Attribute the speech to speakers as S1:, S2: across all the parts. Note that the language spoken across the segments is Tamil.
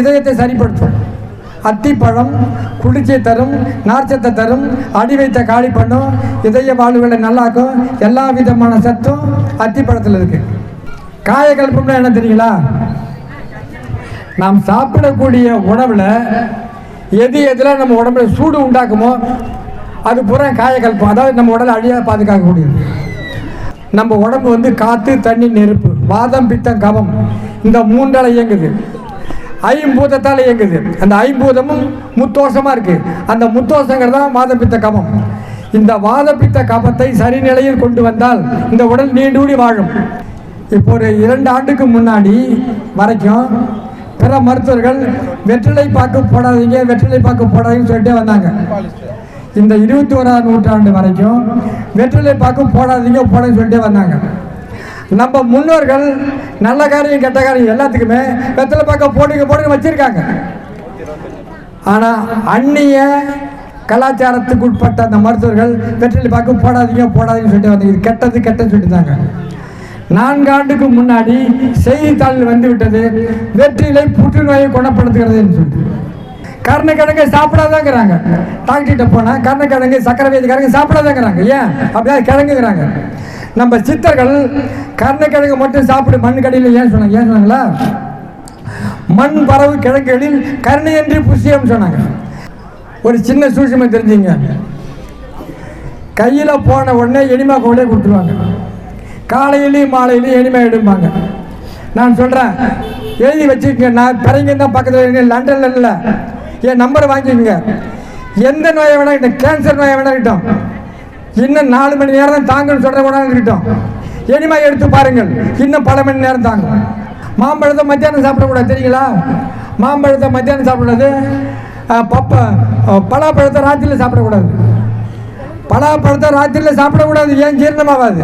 S1: இதயத்தை சரிப்படுத்தும். அத்திப்பழம் குளிர்ச்சியை தரும் நார்ச்சத்தை தரும் அடி வைத்த காலி பண்ணும் இதய வாழ்வுகளை நல்லாக்கும் எல்லா விதமான சத்தும் அத்திப்பழத்தில் இருக்கு. காயக்கல்பம்னா என்ன தெரியுங்களா? நாம் சாப்பிடக்கூடிய உணவில் எது எதில் நம்ம உடம்புல சூடு உண்டாக்குமோ அது பூரா காயக்கல்பம் அதாவது நம்ம உடலை அழியாக பாதுகாக்கக்கூடியது. நம்ம உடம்பு வந்து காற்று தண்ணி நெருப்பு வாதம் பித்தம் கவம் இந்த மூன்றால் இயங்குது. ஐம்பூதத்தால் இயங்குது. அந்த ஐம்பூதமும் முத்தோஷமாக இருக்குது அந்த முத்தோஷங்கிறது தான் வாதப்பித்த கபம். இந்த வாதப்பித்த பித்த கபத்தை சரிநிலையில் கொண்டு வந்தால் இந்த உடல் நீண்டூடி வாழும். இப்போ ஒரு இரண்டு ஆண்டுக்கு முன்னாடி வரைக்கும் பிற மருத்துவர்கள் வெற்றிலை பாக்கு போடாதீங்க வெற்றிலை பாக்கு போடாதீங்கன்னு சொல்லிட்டே வந்தாங்க. இந்த இருபத்தி ஓராம் நூற்றாண்டு வரைக்கும் வெற்றிலை பாக்கு போடாதீங்க போடாதுன்னு சொல்லிட்டே வந்தாங்க. நம்ம முன்னோர்கள் நல்ல காரியம் கெட்ட காரியம் எல்லாத்துக்குமே வெத்தலை பக்கம் போடுங்க போடுங்க வச்சிருக்காங்க. ஆனால் அந்நிய கலாச்சாரத்துக்கு உட்பட்ட அந்த மருத்துவர்கள் வெற்றிலை பார்க்க போடாதீங்க போடாதீங்கன்னு சொல்லிட்டு வந்தீங்க இது கெட்டது கெட்டதுன்னு சொல்லிட்டாங்க. நான்கு ஆண்டுக்கு முன்னாடி செய்தித்தாளில் வந்து விட்டது வெற்றிலை புற்றுநோயை குணப்படுத்துகிறதுன்னு சொல்லிட்டு. கருணக்கிழங்கு சாப்பிடாதாங்கிறாங்க. டாக்டர்கிட்ட போனால் கருணக்கிழங்கு சக்கரை வேதிக்காரங்க சாப்பிடாதாங்கிறாங்க. ஏன்? அப்படியே கிழங்குங்கிறாங்க. நம்ம சித்தர்கள் கருணக்கிழங்கு மட்டும் சாப்பிடு மண் கடையில் ஏன் சொன்னாங்க? ஏன் சொன்னாங்களா? மண் பறவு கிழங்குகளில் கருணையன்றி புசியம் சொன்னாங்க. ஒரு சின்ன சூழ்ச்சிமை தெரிஞ்சுங்க. கையில் போன உடனே எனிமா கொண்டே கொடுத்துருவாங்க. காலையிலையும் மாலையிலையும் எனிமா எடுப்பாங்க. நான் சொல்கிறேன் எழுதி வச்சுக்கோங்க. நான் பிறங்க தான் பக்கத்தில் லண்டனில் இல்லை. என் நம்பர் வாங்கிக்கோங்க. எந்த நோயை வேணா கேன்சர் நோயை வேணா இருக்கட்டும். இன்னும் நாலு மணி நேரம் தான் தாங்கன்னு சொல்கிற கூட இருக்கட்டும் எனிமா எடுத்து பாருங்கள். இன்னும் பல மணி நேரம் தாங்க மாம்பழத்தை மத்தியானம் சாப்பிடக்கூடாது தெரியுங்களா? மாம்பழத்தை மத்தியானம் சாப்பிடக்கூடாது. பப்ப பலாப்பழத்தை ராத்திரியில் சாப்பிடக்கூடாது. பலாப்பழத்தை ராத்திரியில் சாப்பிடக்கூடாது ஏன் ஜீரணமாகாது?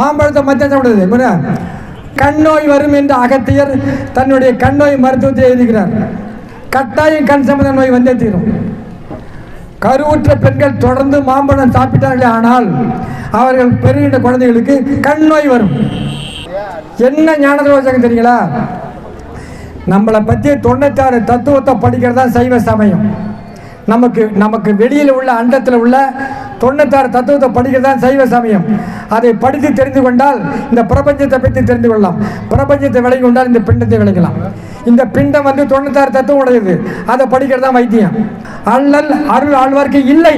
S1: மாம்பழத்தை மத்தியானம் சாப்பிடாது புரியுதா? கண் நோய் வரும் என்று அகத்தியர் தன்னுடைய கண் நோய் மருத்துவத்தை எழுதுகிறார். கட்டாயம் கண் சம்பந்த நோய் வந்தே தீரும். கருவுற்ற பெண்கள் தொடர்ந்து மாம்பழம் சாப்பிட்டார்களே ஆனால் அவர்கள் பெறுகின்ற குழந்தைகளுக்கு கண் நோய் வரும். என்ன ஞானதோஷம் தெரியுங்களா? நம்மளை பற்றி தொண்ணூத்தாறு தத்துவத்தை படிக்கிறது தான் சைவ சமயம். நமக்கு நமக்கு வெளியில் உள்ள அண்டத்தில் உள்ள தொண்ணூத்தாறு தத்துவத்தை படிக்கிறது தான் சைவ சமயம். அதை படித்து தெரிந்து கொண்டால் இந்த பிரபஞ்சத்தை பற்றி தெரிந்து கொள்ளலாம். பிரபஞ்சத்தை விளங்கி கொண்டால் இந்த பிண்டத்தை விளங்கலாம். இந்த பிண்டம் வந்து தொண்ணூத்தாறு தத்துவம் உடையது. அதை படிக்கிறது தான் வைத்தியம். அல்லல் அருள் ஆழ்வார்க்கு இல்லை.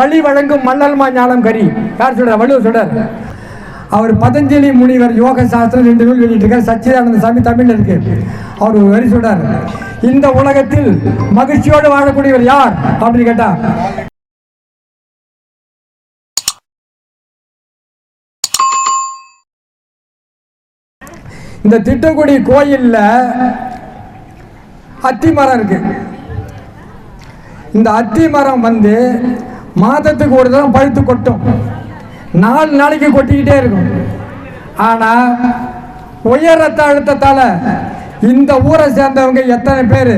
S1: வழி வழங்கும் மல்லல்மா ஞானம் கரி. யார் சொல்கிறார் வள்ளுவர் சொல்கிறார் அவர் பதஞ்சலி முனிவர் யோக சாஸ்திரம் ரெண்டு நூல் வெளியிட்டிருக்கார். சச்சிதானந்த சாமி தமிழ்ல இருக்கு. அவர் ஒரு வரி சொல்றார். இந்த உலகத்தில் மகிழ்ச்சியோடு வாழக்கூடியவர் யார்? அப்படின்னு கேட்டா இந்த திட்டக்குடி கோயில்ல அத்தி மரம் இருக்கு. இந்த அத்தி மரம் வந்து மாதத்துக்கு ஒரு தரம் பழுத்து கொட்டும். நாலு நாளைக்கு கொட்டிக்கிட்டே இருக்கும். ஆனால் உயர் ரத்த அழுத்தத்தால் இந்த ஊரை சேர்ந்தவங்க எத்தனை பேர்?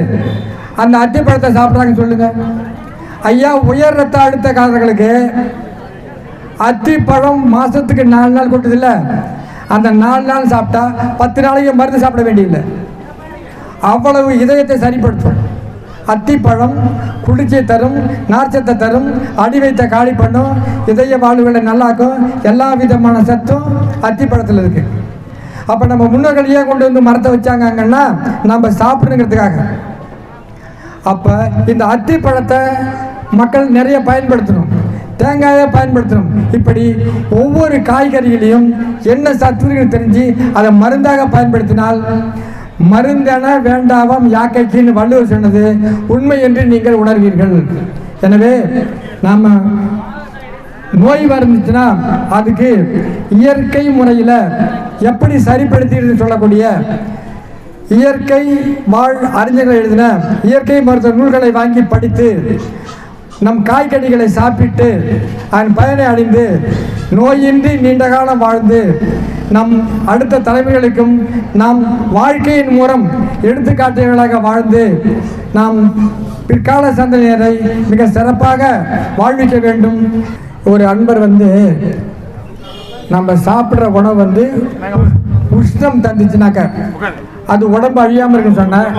S1: அந்த அத்திப்பழத்தை சாப்பிட்றாங்கன்னு சொல்லுங்கள் ஐயா உயர் ரத்த அழுத்தக்காரர்களுக்கு அத்திப்பழம் மாதத்துக்கு நாலு நாள் கொட்டுதில்ல? அந்த நாலு நாள் சாப்பிட்டா பத்து நாளைக்கு மருந்து சாப்பிட வேண்டியதில்லை. அவ்வளவு இதயத்தை சரிப்படுத்தும். அத்திப்பழம் குளிர்ச்சியை தரும் நார்ச்சத்தை தரும் அடி வைத்த காலி பண்ணும் இதய வாழ்வுகளை நல்லாக்கும் எல்லா விதமான சத்தும் அத்திப்பழத்தில் இருக்கு. அப்போ நம்ம முன்னோர்கள் ஏன் கொண்டு வந்து மரத்தை வச்சாங்கன்னா நம்ம சாப்பிடுங்கிறதுக்காக அப்போ இந்த அத்திப்பழத்தை மக்கள் நிறைய பயன்படுத்தணும். தேங்காயை பயன்படுத்தணும். இப்படி ஒவ்வொரு காய்கறிகளையும் என்ன சத்துருகள் தெரிஞ்சு அதை மருந்தாக பயன்படுத்தினால் மருந்தென வேண்டாவாம் யாக்கைக்குன்னு வள்ளுவர் சொன்னது உண்மை என்று நீங்கள் உணர்வீர்கள். எனவே நாம் நோய் வந்துச்சுன்னா அதுக்கு இயற்கை முறையில் எப்படி சரிப்படுத்தி சொல்லக்கூடிய இயற்கை வாழ் அறிஞர்கள் எழுதின இயற்கை மருத்துவ நூல்களை வாங்கி படித்து நம் காய்கனிகளை சாப்பிட்டு அதன் பயனை அடைந்து நோயின்றி நீண்ட காலம் வாழ்ந்து நம் அடுத்த தலைமுறைகளுக்கும் நாம் வாழ்க்கையின் மூலம் எடுத்துக்காட்டுகளாக வாழ்ந்து நாம் பிற்கால சந்ததியினரை மிக சிறப்பாக வாழ்விக்க வேண்டும். ஒரு அன்பர் வந்து நம்ம சாப்பிட்ற உணவு வந்து உஷ்ணம் தந்துச்சுனாக்க அது உடம்பு அழியாமல் இருக்குன்னு சொன்னேன்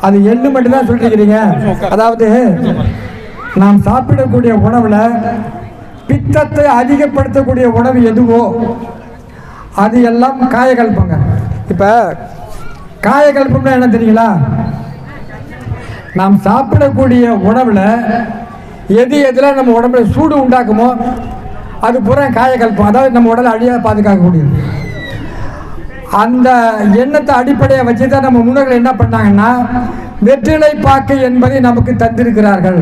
S1: அது எள்ளு மட்டும் தான் சொல்லிருக்கிறீங்க அதாவது நாம் சாப்பிடக்கூடிய உணவில் பித்தத்தை அதிகப்படுத்தக்கூடிய உணவு எதுவோ அது எல்லாம் காயகல்பங்க இப்போ காயகல்பம்னா என்ன தெரியுங்களா? நாம் சாப்பிடக்கூடிய உணவில் எது எதில் நம்ம உடம்புல சூடு உண்டாக்குமோ அது பூரா காயக்கல்பம் அதாவது நம்ம உடலை அழியாக பாதுகாக்கக்கூடியது. அந்த எண்ணத்தை அடிப்படையாக வச்சு தான் நம்ம முன்னோர்கள் என்ன பண்ணாங்கன்னா வெற்றிலை பாக்கு என்பதை நமக்கு தந்திருக்கிறார்கள்.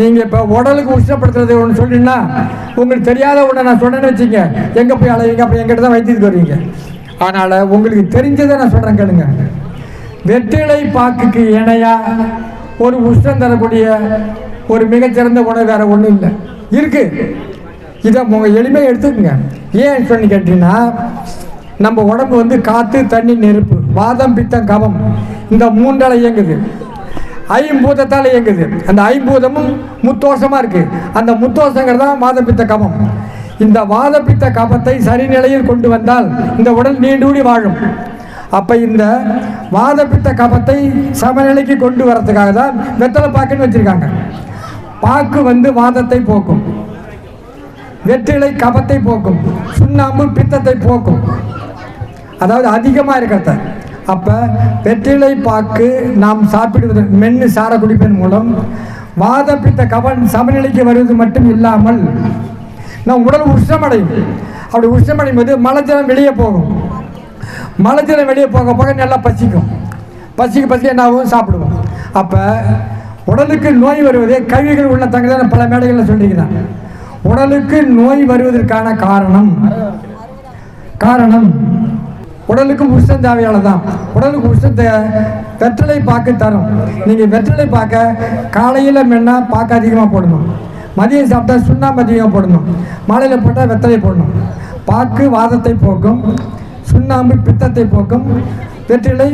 S1: நீங்கள் இப்போ உடலுக்கு உஷ்ணப்படுத்துறது ஒன்று சொன்னீங்கன்னா உங்களுக்கு தெரியாத ஒன்று நான் சொன்னேன்னு வச்சுங்க எங்கே போய் அலைவீங்க அப்புறம் எங்கிட்ட தான் வைத்தியத்துக்கு வருவீங்க. அதனால் உங்களுக்கு தெரிஞ்சதை நான் சொல்கிறேன் கேளுங்க. வெற்றிலை பாக்குக்கு இணையாக ஒரு உஷ்ணம் தரக்கூடிய ஒரு மிகச்சிறந்த உணவு வேறு ஒன்றும் இல்லை. இருக்குது இதை உங்கள் எளிமையாக எடுத்துக்கோங்க. ஏன் சொல்லி கேட்டிங்கன்னா நம்ம உடம்பு வந்து காற்று தண்ணி நெருப்பு வாதம் பித்தம் கவம் இந்த மூன்றால் இயங்குது. ஐம்பூதத்தால் இயங்குது. அந்த ஐம்பூதமும் முத்தோஷமாக இருக்குது அந்த முத்தோஷங்கிறது தான் வாதப்பித்த கபம். இந்த வாதப்பித்த கபத்தை சரிநிலையில் கொண்டு வந்தால் இந்த உடல் நீண்டூடி வாழும். அப்போ இந்த வாதப்பித்த கபத்தை சமநிலைக்கு கொண்டு வரதுக்காக தான் வெத்தலை பாக்குன்னு வச்சுருக்காங்க. பாக்கு வந்து வாதத்தை போக்கும். வெற்றிலை கபத்தை போக்கும். சுண்ணாம்பு பித்தத்தை போக்கும். அதாவது அதிகமாக இருக்கிறத. அப்போ வெற்றிலை பாக்கு நாம் சாப்பிடுவது மென்று சார குடிப்பதன் மூலம் வாதப்பித்த கவன் சமநிலைக்கு வருவது மட்டும் இல்லாமல் நம் உடல் உஷ்ணமடையும். அப்படி உஷ்ணமடையும் போது மலஜலம் வெளியே போகும். மலஜலம் வெளியே போக போக நல்லா பசிக்கும். பசிக்கு பசிக்க என்ன சாப்பிடுவோம். அப்போ உடலுக்கு நோய் வருவதே கழிவுகள் உள்ள தங்க பல மேடைகளில் சொல்லியிருக்கிறேன் உடலுக்கு நோய் வருவதற்கான காரணம். காரணம். உடலுக்கும் உஷ்ணம் தேவையானதான் உடலுக்கு உஷ்ணத்தை வெற்றிலை பாக்கு தரும். நீங்கள் வெற்றிலை பார்க்க காலையில் மென்னா பாக்கு அதிகமாக போடணும். மதியம் சாப்பிட்டா சுண்ணாம்பு அதிகமாக போடணும். மாலையில் போட்டால் வெத்தலை போடணும். பாக்கு வாதத்தை போக்கும். சுண்ணாம்பு பித்தத்தை போக்கும். வெற்றிலை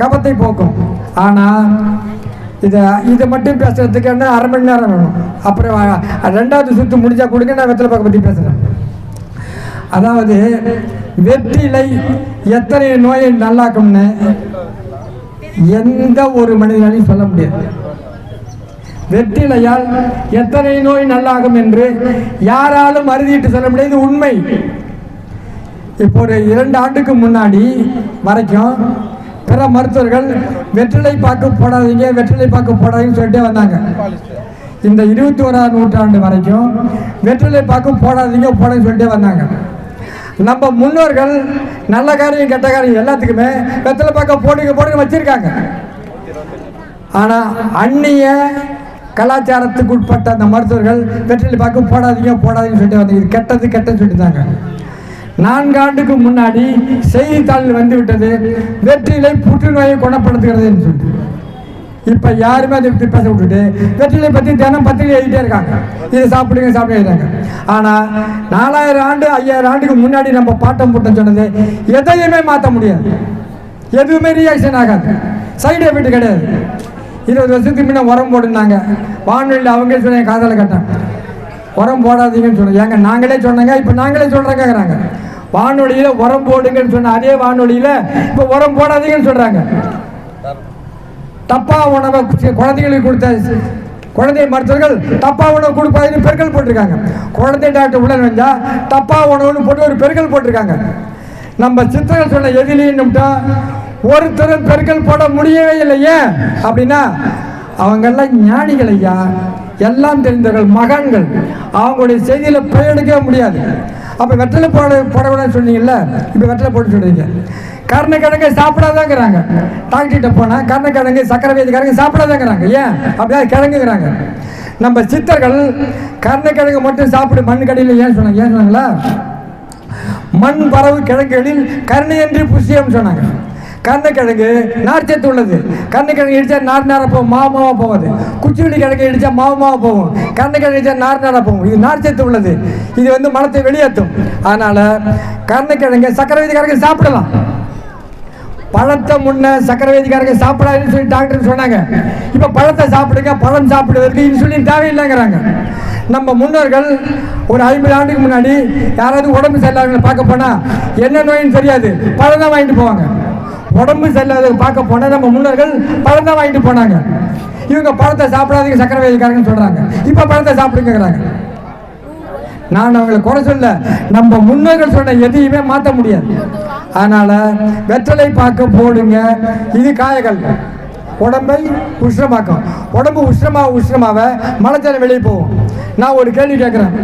S1: கபத்தை போக்கும். ஆனால் இதை இதை மட்டும் பேசுகிறதுக்கு என்ன அரை மணி நேரம் வேணும். அப்புறம் ரெண்டாவது சுற்று முடிஞ்சால் கொடுங்க நான் வெத்தலை பாக்க பற்றி பேசுகிறேன் அதாவது வெற்றிலை எத்தனை நோயை நல்லாக்கும்னு எந்த ஒரு மனிதனாலையும் சொல்ல முடியாது. வெற்றிலையால் எத்தனை நோய் நல்லாகும் என்று யாராலும் அறுதிட்டு சொல்ல முடியாது. உண்மை. இப்போ ஒரு இரண்டு ஆண்டுக்கு முன்னாடி வரைக்கும் பிற மருத்துவர்கள் வெற்றிலை பாக்கு போடாதீங்க வெற்றிலை பாக்கு போடாதீங்கன்னு சொல்லிட்டே வந்தாங்க. இந்த இருபத்தி ஓராம் நூற்றாண்டு வரைக்கும் வெற்றிலை பாக்கு போடாதீங்க போடாதுன்னு சொல்லிட்டே வந்தாங்க. நம்ம முன்னோர்கள் நல்ல காரியம் கெட்ட காரியம் எல்லாத்துக்குமே வெற்றிலை பக்கம் போடுங்க போடுங்க வச்சுருக்காங்க. ஆனால் அந்நிய கலாச்சாரத்துக்கு உட்பட்ட அந்த மருத்துவர்கள் வெற்றிலை பார்க்க போடாதீங்க போடாதீங்கன்னு சொல்லிட்டு வந்து இது கெட்டது கெட்டதுன்னு சொல்லிட்டாங்க. நான்கு ஆண்டுக்கு முன்னாடி செய்தித்தாளில் வந்து விட்டது வெற்றிலை புற்றுநோயை குணப்படுத்துகிறதுன்னு சொல்லிட்டு. இப்போ யாருமே அதை பற்றி பேச விட்டுட்டு வெற்றிலை பற்றி தினம் பத்திரிகை எழுதிட்டே இருக்காங்க. இதை சாப்பிடுங்க சாப்பிடுங்க ஆனால் நாலாயிரம் ஆண்டு ஐயாயிரம் ஆண்டுக்கு முன்னாடி நம்ம பாட்டம் போட்டோம் சொன்னது எதையுமே மாற்ற முடியாது. எதுவுமே ரியாக்ஷன் ஆகாது. சைடு எஃபெக்ட் கிடையாது. இருபது வருஷத்துக்கு முன்னே உரம் போட்டுருந்தாங்க வானொலியில் அவங்களே சொன்ன காதலை கட்டேன். உரம் போடாதீங்கன்னு சொன்னாங்க. ஏங்க நாங்களே சொன்னாங்க இப்போ நாங்களே சொல்கிறேங்கிறாங்க வானொலியில் உரம் போடுங்கன்னு சொன்ன அதே வானொலியில் இப்போ உரம் போடாதீங்கன்னு சொல்கிறாங்க தப்பா உணவை குழந்தைகளுக்கு கொடுத்த குழந்தை மருத்துவர்கள் தப்பா உணவு கொடுப்பாதுன்னு பெருக்கல் போட்டிருக்காங்க. குழந்தை டாக்டர் உள்ள வந்தா தப்பா உணவுன்னு போட்டு ஒரு பெருக்கல் போட்டிருக்காங்க. நம்ம சித்தர்கள் சொன்ன எதிலின்னுட்டா ஒருத்தரும் பெருக்கல் போட முடியவே இல்லை. ஏன்? அப்படின்னா அவங்கெல்லாம் ஞானிகள் ஐயா. எல்லாம் தெரிந்தவர்கள் மகான்கள். அவங்களுடைய செய்தியில் பெயரெடுக்கவே முடியாது. அப்போ வெற்றிலை போட போடக்கூடாதுன்னு சொன்னீங்கல்ல? இப்போ வெற்றிலை போட்டு சொல்றீங்க. கருணக்கிழங்கு சாப்பிடாதாங்கிறாங்க. டாக்டர்கிட்ட போனால் கருணக்கிழங்கு சக்கரை வேதிக்காரங்க சாப்பிடாதாங்கிறாங்க ஏன் அப்படியே கிழங்குங்கிறாங்க நம்ம சித்தர்கள் கருணக்கிழங்கு மட்டும் சாப்பிடு மண் கடையில் ஏன் சொன்னாங்க? ஏன் சொன்னாங்களா? மண் பறவு கிழங்குகளில் கருணையன்றி புசியம் சொன்னாங்க. கருணைக்கிழங்கு நார்ச்சத்து உள்ளது. கருணக்கிழங்கு இடிச்சா நார் நேரம் போகும் மாவு மாவாக போகாது. குச்சிவெளி கிழங்கு இடிச்சா மாவு மாவாக போகும். கருணக்கிழங்கு இடிச்சா நார் நேரம் போகும். இது நார்ச்சத்து உள்ளது. இது வந்து மனத்தை வெளியேற்றும். அதனால் கருணக்கிழங்கு சக்கரை விதிக்காரங்க சாப்பிடலாம். பழத்தை முன்ன சக்கரை வேதிக்காரங்க சாப்பிடாதுன்னு சொல்லி டாக்டர் சொன்னாங்க. இப்போ பழத்தை சாப்பிடுங்க பழம் சாப்பிடுவதற்கு இன்சுலின் தேவையில்லைங்கிறாங்க. நம்ம முன்னோர்கள் ஒரு ஐம்பது ஆண்டுக்கு முன்னாடி யாராவது உடம்பு சரியில்லாதவங்களை பார்க்க போனால் என்ன நோயின்னு தெரியாது பழம் தான் வாங்கிட்டு போவாங்க. உடம்பு சரியில்லாத பார்க்க போனால் நம்ம முன்னோர்கள் பழம் தான் வாங்கிட்டு போனாங்க. இவங்க பழத்தை சாப்பிடாதீங்க சக்கரவாதிக்காரங்கன்னு சொல்கிறாங்க இப்போ பழத்தை சாப்பிடுங்கிறாங்க நான் அவங்களை குறை சொல்ல நம்ம முன்னோர்கள் சொன்ன எதையுமே மாற்ற முடியாது. அதனால் வெற்றலை பார்க்க போடுங்க. இது காயங்கள். உடம்பை உஷ்ணமாக்கும். உடம்பு உஷ்ணமாக உஷ்ணமாக மலச்சலை வெளியே போகும். நான் ஒரு கேள்வி கேட்குறேன்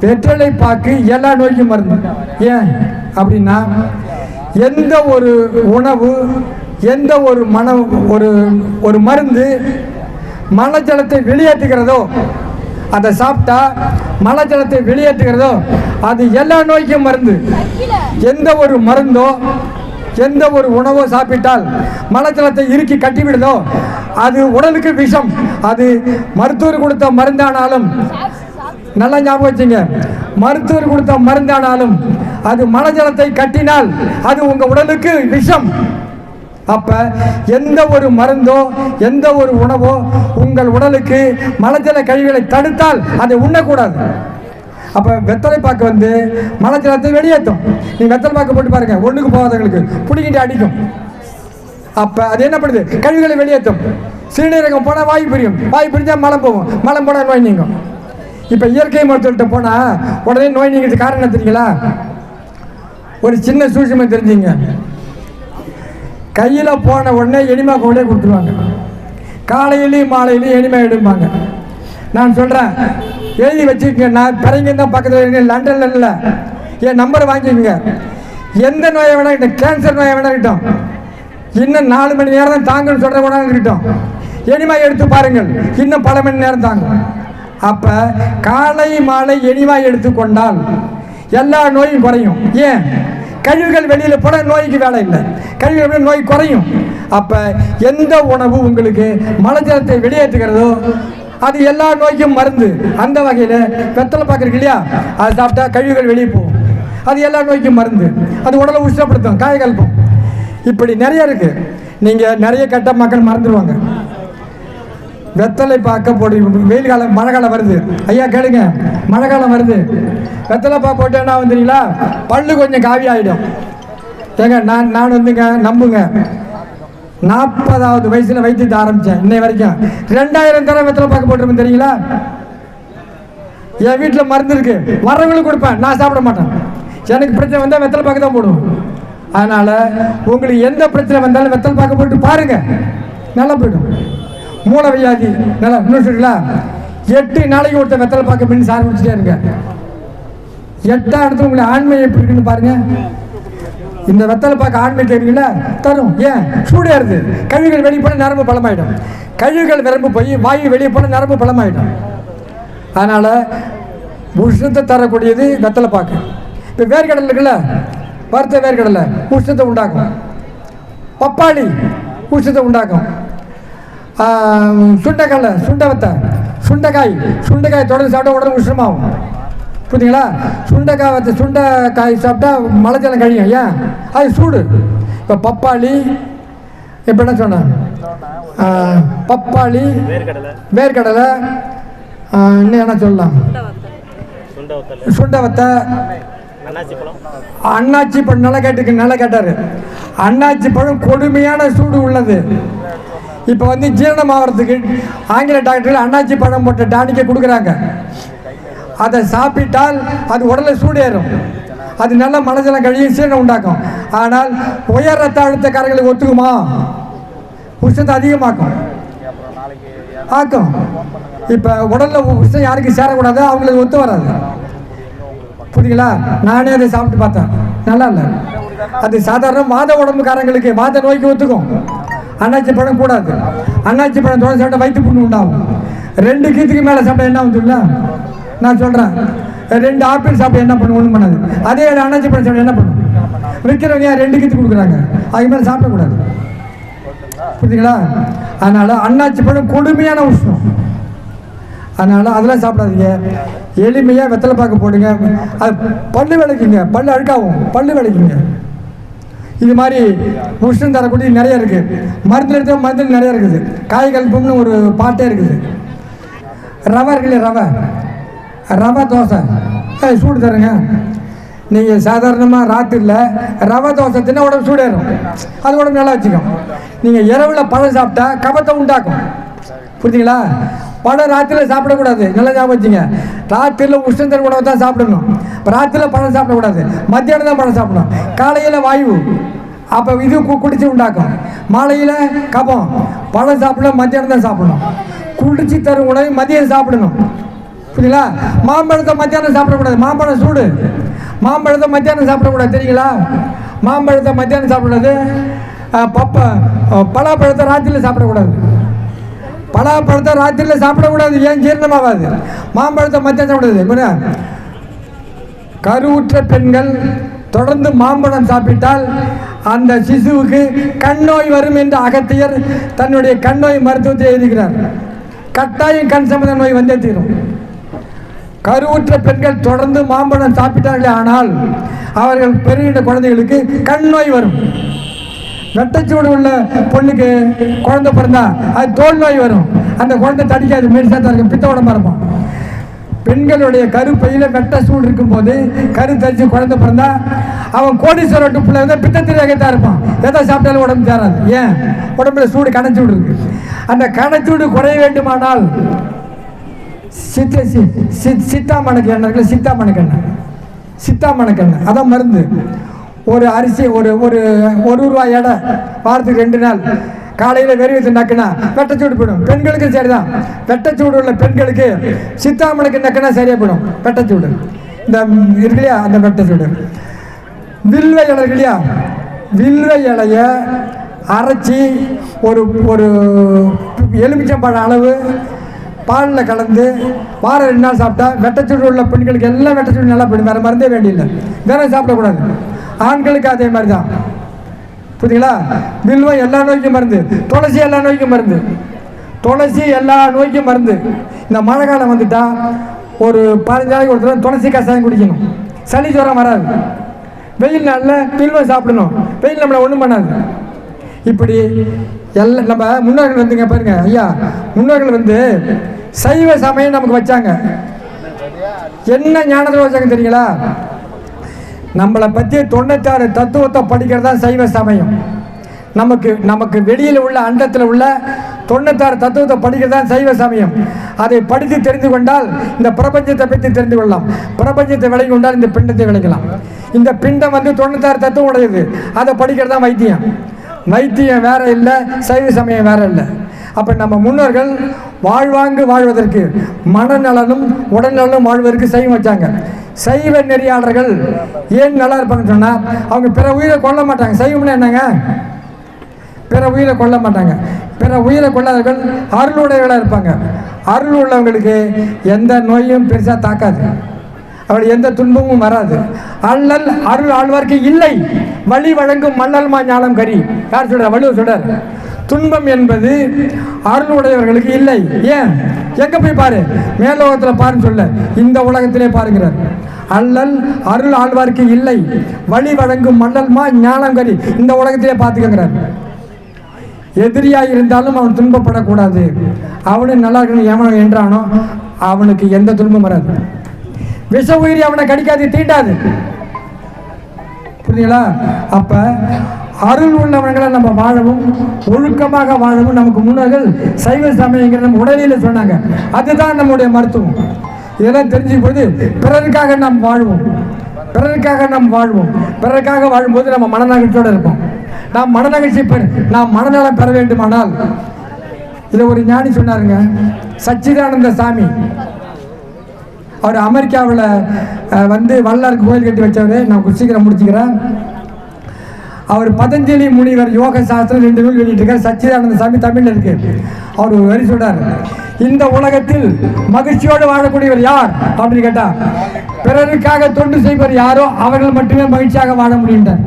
S1: வெற்றலை பாக்கு எல்லா நோய்க்கும் மருந்து. ஏன்? அப்படின்னா எந்த ஒரு உணவு எந்த ஒரு மன ஒரு ஒரு மருந்து மலஜலத்தை வெளியேற்றுகிறதோ அதை சாப்பிட்டா மலஜலத்தை வெளியேற்றுகிறதோ அது எல்லா நோய்க்கும் மருந்து. எந்த ஒரு மருந்தோ எந்த ஒரு உணவோ சாப்பிட்டால் மலஜலத்தை இறுக்கி கட்டிவிடுதோ அது உடலுக்கு விஷம். அது மருத்துவர் கொடுத்த மருந்தானாலும் நல்லா ஞாபகம் வச்சுங்க. மருத்துவர் கொடுத்த மருந்தானாலும் அது மலஜலத்தை கட்டினால் அது உங்கள் உடலுக்கு விஷம். அப்போ எந்த ஒரு மருந்தோ எந்த ஒரு உணவோ உங்கள் உடலுக்கு மலஜல கழிவுகளை தடுத்தால் அதை உண்ணக்கூடாது. அப்போ வெத்தலை பாக்கு வந்து மலஜலத்தை வெளியேற்றும். நீ வெத்தலை பாக்கு போட்டு பாருங்க ஒன்றுக்கு போகாதவங்களுக்கு பிடிக்கிட்டு அடிக்கும். அப்போ அது என்ன பண்ணுது? கழிவுகளை வெளியேற்றும். சிறுநீரகம் போனால் வாய் பிரியும். வாய் பிரிஞ்சால் மலம் போகும். மலம் போனால் நோய் நீங்கும். இப்போ இயற்கை மருத்துவர்கிட்ட போனால் உடனே நோய் நீங்கிறது காரணம் என்ன தெரியுங்களா? ஒரு சின்ன சூழ்ச்சிமை தெரிஞ்சுங்க. கையில் போன உடனே எனிமா கொண்டே கொடுத்துருவாங்க. காலையிலையும் மாலையிலையும் எனிமா எடுப்பாங்க நான் சொல்கிறேன் எழுதி வச்சுக்கங்க. நான் பிறங்க தான் பக்கத்தில் இருக்கேன். லண்டன்ல இல்லை. என் நம்பர் வாங்கிக்கோங்க. எந்த நோயை வேணா கேன்சர் நோயை வேணா இன்னும் நாலு மணி நேரம் தான் தாங்கன்னு சொல்கிற கூட இருக்கட்டும். எனிமா எடுத்து பாருங்கள். இன்னும் பல மணி நேரம் தாங்கும். அப்போ காலை மாலை எனிமா எடுத்துக்கொண்டால் எல்லா நோயும் குறையும். ஏன்? கழிவுகள் வெளியில் போட நோய்க்கு வேலை இல்லை. கழிவுகள் நோய் குறையும். அப்போ எந்த உணவு உங்களுக்கு மலஜலத்தை வெளியேற்றுகிறதோ அது எல்லா நோய்க்கும் மருந்து. அந்த வகையில் வெத்தலை பார்க்குறீங்க இல்லையா? அது சாப்பிட்டா கழிவுகள் வெளியே போகும். அது எல்லா நோய்க்கும் மருந்து. அது உடலை உஷ்ணப்படுத்தும் காயகல்பம் இப்படி நிறைய இருக்குது நீங்கள் நிறைய கெட்ட மக்கள் மறந்துடுவாங்க வெத்தலை பார்க்க போடு. வெயில் காலம் மழை காலம் வருது. ஐயா கேளுங்க. மழை காலம் வருது. வெத்தலை பா போட்டு என்ன வந்துறீங்களா பல்லு கொஞ்சம் காவி ஆகிடும் ஏங்க நான் நான் வந்துங்க நம்புங்க. நாற்பதாவது வயசில் வைத்தியத்தை ஆரம்பித்தேன் இன்னை வரைக்கும். ரெண்டாயிரம் தடவை வெத்தலை பார்க்க போட்டுருப்பேன் தெரியுங்களா? என் வீட்டில் மருந்து இருக்கு. வரவங்களுக்கு கொடுப்பேன். நான் சாப்பிட மாட்டேன். எனக்கு பிரச்சனை வந்தால் வெத்தலை பார்க்க தான் போடுவோம். அதனால் உங்களுக்கு எந்த பிரச்சனை வந்தாலும் வெத்தலை பார்க்க போட்டு பாருங்கள் நல்லா போய்டும். மூலவியாதி நல்லா இன்னும் எட்டு நாளைக்கு ஒருத்தர் வெத்தலை பார்க்க பின்னு சார் முடிச்சுட்டே இருங்க. எட்டாம் இடத்துல உங்களுக்கு ஆண்மை எப்படி இருக்குன்னு பாருங்க. இந்த வெத்தலை பார்க்க ஆண்மை கேட்குறீங்களா தரும். ஏன்? சூடேறுது கழிவுகள் வெளியே போனால் நரம்பு பலமாயிடும். கழிவுகள் விரம்பு போய் வாயு வெளியே போனால் நரம்பு பலமாயிடும். அதனால் உஷ்ணத்தை தரக்கூடியது வெத்தலை பாக்கு. இப்போ வேர்க்கடலை இருக்குல்ல? வறுத்த வேர்க்கடலை உஷ்ணத்தை உண்டாக்கும். பப்பாளி உஷ்ணத்தை உண்டாக்கும். ஆஹ், சுண்டைக்கடலை சுண்டவத்தை சுண்டைக்காய் சுண்டைக்காய் தொடர்ந்து சாப்பிட்டா உடம்பு உஷ்ணமாகும். புரியுதுங்களா சுண்டைக்காய் வத்த சுண்டைக்காய் சாப்பிட்டா மலைஜலம் கழியும் ஏன் அது சூடு. இப்போ பப்பாளி இப்போ என்ன சொன்னேன் பப்பாளி
S2: வேர்க்கடலை.
S1: இன்னும் என்ன சொல்லலாம்? சுண்டவத்தை. அண்ணாச்சி பழம். நல்லா கேட்டுக்கு நல்லா கேட்டார். அண்ணாச்சி பழம் கொடுமையான சூடு உள்ளது. இப்போ வந்து ஜீரணம் ஆகிறதுக்கு ஆங்கில டாக்டர்கள் அண்ணாச்சி பழம் போட்ட டானிக்கை கொடுக்குறாங்க. அதை சாப்பிட்டால் அது உடலை சூடேறும். அது நல்ல மனசெல்லாம் கழியும் சீரணம் உண்டாக்கும். ஆனால் உயர் ரத்த அழுத்தக்காரங்களுக்கு ஒத்துக்குமா? உஷ்ணத்தை அதிகமாக்கும். ஆக்கும். இப்போ உடலில் உஷ்ணம் யாருக்கு சேரக்கூடாது அவங்களுக்கு ஒத்து வராது. புரியுங்களா நானே அதை சாப்பிட்டு பார்த்தேன். நல்லா இல்லை. அது சாதாரண மாத உடம்புக்காரங்களுக்கு மாத நோய்க்கு ஒத்துக்கும். அண்ணாச்சி படம் கூடாது அண்ணாச்சி படம் தொடர்ந்து சாப்பிட்டா வயிற்று புண்ணு உண்டாகும். ரெண்டு கீத்துக்கு மேலே சாப்பிட்டா என்ன வந்துல்ல நான் சொல்கிறேன் ரெண்டு ஆப்பிள் சாப்பிட என்ன பண்ணும்? ஒன்றும் பண்ணாது. அதே ஏழு அன்னாச்சி பழம் சாப்பிட்டா என்ன பண்ணும்? விற்கிறவங்க ரெண்டு கீத்து கொடுக்குறாங்க? அதுக்கு மேலே சாப்பிடக்கூடாது. புரியுதுங்களா? அதனால் அண்ணாச்சி பழம் கொடுமையான உஷ்ணம். அதனால் அதெல்லாம் சாப்பிடாதீங்க. எளிமையாக வெத்தலை பாக்கு போடுங்க. அது பல்லு விளக்குங்க. பல்லு அழுக்காகும். பல்லு விளக்குங்க. இது மாதிரி உஷ்ணம் தரக்கூடிய நிறைய இருக்குது மருந்து எடுத்த மருந்து நிறைய இருக்குது. காய் கல்பம்னு ஒரு பாட்டே இருக்குது. ரவை இருக்குல்ல ரவை? ரவை தோசை. சூடு தருங்க. நீங்கள் சாதாரணமாக ராத்திரியில் ரவை தோசை தின்னா உடம்பு சூடேறும். அது உடம்பு நல்லா வச்சுக்கும். நீங்கள் இரவில் பழம் சாப்பிட்டா கபத்தை உண்டாக்கும். புரிஞ்சுங்களா? பழம் ராத்திரியில் சாப்பிடக்கூடாது. நல்லா ஞாபகம் வச்சுங்க. ராத்திரியில் உஷ்ணத்தன் உணவு தான் சாப்பிடணும். இப்போ ராத்திரியில் பழம் சாப்பிடக்கூடாது. மத்தியானம் தான் பழம் சாப்பிடணும். காலையில் வாயு அப்போ இது கு குடிச்சு உண்டாக்கும். மாலையில் கபம். பழம் சாப்பிடணும் மத்தியானம் தான் சாப்பிடணும். குளிர்ச்சி தரும் உணவை மதியம் சாப்பிடணும். புரியுங்களா மாம்பழத்தை மத்தியானம் சாப்பிடக்கூடாது. மாம்பழம் சூடு. மாம்பழத்தை மத்தியானம் சாப்பிடக்கூடாது. தெரியுங்களா? மாம்பழத்தை மத்தியானம் சாப்பிடக்கூடாது. பப்ப பலாப்பழத்தை ராத்திரியில் சாப்பிடக்கூடாது. பலாப்பழத்தை ராத்திரியில் சாப்பிடக்கூடாது ஏன் ஜீரணமாகாது? மாம்பழத்தை மத்தியானம் சாப்பிடாது கருவுற்ற பெண்கள் தொடர்ந்து மாம்பழம் சாப்பிட்டால் அந்த சிசுவுக்கு கண் நோய் வரும் என்று அகத்தியர் தன்னுடைய கண் நோய் மருத்துவத்தை எழுதுகிறார். கட்டாயம் கண் சம்பந்த நோய் வந்தே தீரும். கருவுற்ற பெண்கள் தொடர்ந்து மாம்பழம் சாப்பிட்டார்களே ஆனால் அவர்கள் பெறுகின்ற குழந்தைகளுக்கு கண் நோய் வரும். வெட்டச்சூடு உள்ள பொண்ணுக்கு குழந்தை பிறந்தா அது தோல் நோய் வரும். அந்த குழந்தை தடிக்காது மெடிசா தான் இருக்கும் பித்த உடம்பா இருக்கும். பெண்களுடைய கருப்பையில் வெட்ட சூடு இருக்கும்போது கரு தரிச்சு குழந்தை பிறந்தா அவன் கோடீஸ்வர பிள்ளை வந்து பித்தத்திரியாக தான் இருப்பான். எதை சாப்பிட்டாலும் உடம்பு தேராது ஏன்? உடம்புல சூடு கணச்சூடு இருக்கு. அந்த கணச்சூடு குறைய வேண்டுமானால் சித்த சி- சி- சித்தாமணக்கு எண்ணெய் இருக்குல்ல சித்தாமணக்கு எண்ணெய் சித்தாமணக்கு எண்ணெய் அதான் மருந்து. ஒரு அரிசி ஒரு ஒரு ஒரு ரூபாய் எடை வாரத்துக்கு ரெண்டு நாள். காலையில் வெறி வச்சு நக்குனா வெட்டச்சூடு போயிடும். பெண்களுக்கும் சரிதான். வெட்டச்சூடு உள்ள பெண்களுக்கு சித்தாமனுக்கு நக்குனா சரியாக போயிடும். வெட்டச்சூடு இந்த ம், இருக்கு இல்லையா? அந்த வெட்டச்சூடு வில்வ இலை இருக்கு இல்லையா? வில்வ இலைய அரைச்சி ஒரு ஒரு எலுமிச்சம்பழம் அளவு பாலில் கலந்து வாரம் ரெண்டு நாள் சாப்பிட்டா வெட்டச்சூடு உள்ள பெண்களுக்கு எல்லாம் வெட்டச்சூடு நல்லா போயிடும். வேறு மருந்தே வேண்டியில்லை. வேற சாப்பிடக்கூடாது. ஆண்களுக்கு அதே மாதிரி தான் புரியுதுங்களா? வில்வம் எல்லா நோய்க்கும் மருந்து துளசி எல்லா நோய்க்கும் மருந்து துளசி எல்லா நோய்க்கும் மருந்து. இந்த மழை காலம் வந்துட்டால் ஒரு பதினஞ்சு நாளைக்கு ஒருத்தர் துளசி கஷாயம் குடிக்கணும். சளி ஜுரம் வராது. வெயில் நாளில் வில்வம் சாப்பிடணும். வெயில் நம்மளை ஒன்றும் பண்ணாது. இப்படி எல்லாம் நம்ம முன்னோர்கள் வந்துங்க பாருங்க ஐயா. முன்னோர்கள் வந்து சைவ சமயம் நமக்கு வச்சாங்க. என்ன ஞானத்தில் வச்சாங்க தெரியுங்களா? நம்மளை பற்றி தொண்ணூத்தாறு தத்துவத்தை படிக்கிறது தான் சைவ சமயம். நமக்கு நமக்கு வெளியில் உள்ள அண்டத்தில் உள்ள தொண்ணூத்தாறு தத்துவத்தை படிக்கிறது தான் சைவ சமயம். அதை படித்து தெரிந்து கொண்டால் இந்த பிரபஞ்சத்தை பற்றி தெரிந்து கொள்ளலாம். பிரபஞ்சத்தை விளங்கி கொண்டால் இந்த பிண்டத்தை விளங்கலாம். இந்த பிண்டம் வந்து தொண்ணூத்தாறு தத்துவம் உடையது. அதை படிக்கிறது தான் வைத்தியம். வைத்தியம் வேற இல்லை சைவ சமயம் வேற இல்லை. அப்போ நம்ம முன்னோர்கள் வாழ்வாங்கு வாழ்வதற்கு மனநலனும் உடல்நலனும் வாழ்வதற்கு சைவம் வச்சாங்க. சைவ நெறியாளர்கள் ஏன் நல்லா இருப்பாங்கன்னு சொன்னால் அவங்க பிற உயிரை கொல்ல மாட்டாங்க. சைவம்னா என்னங்க? பிற உயிரை கொல்ல மாட்டாங்க. பிற உயிரை கொள்ளாதவர்கள் அருளுடையவர்களாக இருப்பாங்க. அருள் உள்ளவங்களுக்கு எந்த நோயும் பெருசாக தாக்காது. அவளுக்கு எந்த துன்பமும் வராது. அல்லல் அருள் ஆழ்வார்க்கு இல்லை. வழி வழங்கும் மண்ணல்மா ஞானம் கரி. யார் சொல்கிறார் வள்ளுவர் சொல்கிறார் துன்பம் என்பது அருள் உடையவர்களுக்கு இல்லை. ஏன்? எங்க போய் பாரு? மேலோகத்தில் பாருன்னு சொல்ல. இந்த உலகத்திலே பாருங்கிறார். அல்லல் அருள் ஆழ்வார்க்கு இல்லை. வழி வழங்கும் மண்ணல்மா ஞானம் இந்த உலகத்திலே பார்த்துக்கங்கிறார். எதிரியாக இருந்தாலும் அவன் துன்பப்படக்கூடாது. அவனும் நல்லா இருக்கணும் எவன் என்றானோ அவனுக்கு எந்த துன்பம் வராது. விஷ உயிரி அவனை கடிக்காது தீண்டாது. புரியுங்களா அப்ப அருள் உள்ளவர்களை நம்ம வாழவும் ஒழுக்கமாக வாழவும் நமக்கு முன்னோர்கள் சைவ சமயங்கிற நம்ம உடலில் சொன்னாங்க. அதுதான் நம்முடைய மருத்துவம். இதெல்லாம் தெரிஞ்சு போது பிறருக்காக நாம் வாழ்வோம். பிறருக்காக நாம் வாழ்வோம். பிறருக்காக வாழும்போது நம்ம மனநகழ்ச்சியோடு இருப்போம். நாம் மனநகழ்ச்சி பெற நாம் மனநலம் பெற வேண்டுமானால் இதை ஒரு ஞானி சொன்னாருங்க சச்சிதானந்த சாமி. அவர் அமெரிக்காவில் வந்து வல்லாருக்கு கோயில் கட்டி வச்சவர். நான் சீக்கிரம் முடிச்சுக்கிறேன். அவர் பதஞ்சலி முனிவர் யோக சாஸ்திரம் ரெண்டு நூல் வெளியிட்டிருக்கார். சச்சிதானந்த சாமி தமிழில் இருக்கு. அவர் ஒரு வரி சொல்றார். இந்த உலகத்தில் மகிழ்ச்சியோடு வாழக்கூடியவர் யார்? அப்படின்னு கேட்டா பிறருக்காக தொண்டு செய்வர் யாரோ அவர்கள் மட்டுமே மகிழ்ச்சியாக வாழ முடியுன்றார்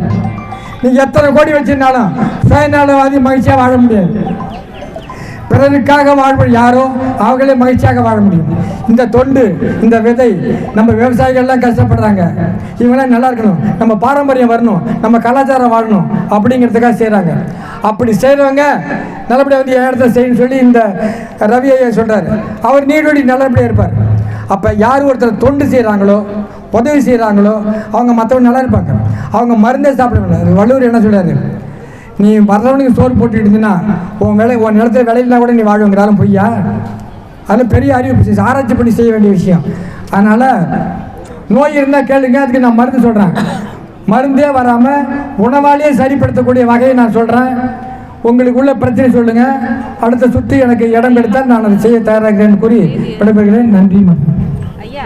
S1: நீங்க எத்தனை கோடி வச்சிருந்தாலும் சுயநலவாதி மகிழ்ச்சியாக வாழ முடியாது. பிறருக்காக வாழ்வது யாரோ அவர்களே மகிழ்ச்சியாக வாழ முடியும். இந்த தொண்டு இந்த விதை நம்ம விவசாயிகள்லாம் கஷ்டப்படுறாங்க. இவங்களாம் நல்லா இருக்கணும். நம்ம பாரம்பரியம் வரணும். நம்ம கலாச்சாரம் வாழணும். அப்படிங்கிறதுக்காக செய்கிறாங்க அப்படி செய்கிறவங்க நல்லபடியாக வந்து இடத்த செய்யணும்னு சொல்லி இந்த ரவி ஐயா சொல்கிறார் அவர் நீடோடி நல்லபடியாக இருப்பார். அப்போ யார் ஒருத்தர் தொண்டு செய்கிறாங்களோ உதவி செய்கிறாங்களோ அவங்க மற்றவங்க நல்லா இருப்பாங்க. அவங்க மருந்தே சாப்பிட முடியாது. வள்ளுவர் என்ன சொல்கிறாரு நீ வர்றவனுக்கு சோறு போட்டுக்கிட்டு உன் விலை உன் நிலத்துல விலையில்லா கூட நீ வாழ்வுங்கிறாலும் பொய்யா? அது பெரிய அறிவு ஆராய்ச்சி பண்ணி செய்ய வேண்டிய விஷயம். அதனால் நோய் இருந்தால் கேளுங்க அதுக்கு நான் மருந்து சொல்கிறேன் மருந்தே வராமல் உணவாலேயே சரிப்படுத்தக்கூடிய வகையை நான் சொல்கிறேன் உங்களுக்கு உள்ள பிரச்சனை சொல்லுங்கள் அடுத்த சுற்றி எனக்கு இடம் கிடைத்தால் நான் அதை செய்ய தயாராகிறேன்னு கூறி விடைபெறுகிறேன். நன்றி வணக்கம்.
S3: ஐயா